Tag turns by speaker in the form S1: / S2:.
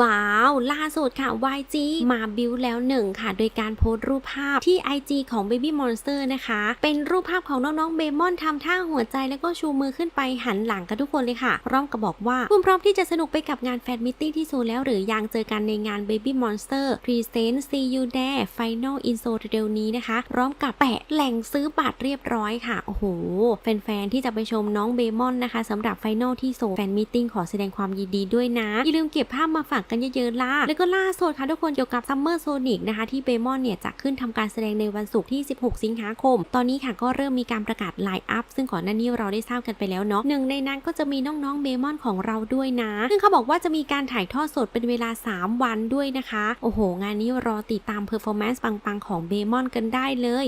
S1: ว้าว ล่าสุดค่ะ YG มาบิวแล้วหนึ่งค่ะ โดยการโพสต์รูปภาพที่ IG ของ Baby Monster นะคะ เป็นรูปภาพของน้องๆเบมอนทำท่าหัวใจแล้วก็ชูมือขึ้นไปหันหลังกันทุกคนเลยค่ะ พร้อมกับบอกว่า คุณพร้อมที่จะสนุกไปกับงานแฟนมิทติ้งที่ซูแล้วหรือยังเจอกันในงาน Baby Monster Present See You There Final in Seoul เร็วนี้นะคะ พร้อมกับแปะแหล่งซื้อบัตรเรียบร้อยค่ะ โอ้โห แฟนๆที่จะไปชมน้องเบมอนนะคะสำหรับไฟนอลที่โซลแฟนมิทติ้งขอแสดงความยินดีด้วยนะอย่าลืมเก็บภาพมาฝากกันเยอะๆล่ะ แล้วก็ล่าสุดค่ะทุกคนเกี่ยวกับซัมเมอร์โซนิกนะคะที่เบมอนเนี่ยจะขึ้นทำการแสดงในวันศุกร์ที่ 16 สิงหาคม ตอนนี้ค่ะก็เริ่มมีการประกาศไลน์อัพซึ่งก่อนหน้านี้เราได้ทราบกันไปแล้วเนาะหนึ่งในนั้นก็จะมีน้องๆเบมอนของเราด้วยนะ ซึ่งเขาบอกว่าจะมีการถ่ายทอดสดเป็นเวลา 3 วันด้วยนะคะ โอ้โห งานนี้รอติดตามเพอร์ฟอร์แมนซ์ปังๆของเบมอนกันได้เลย.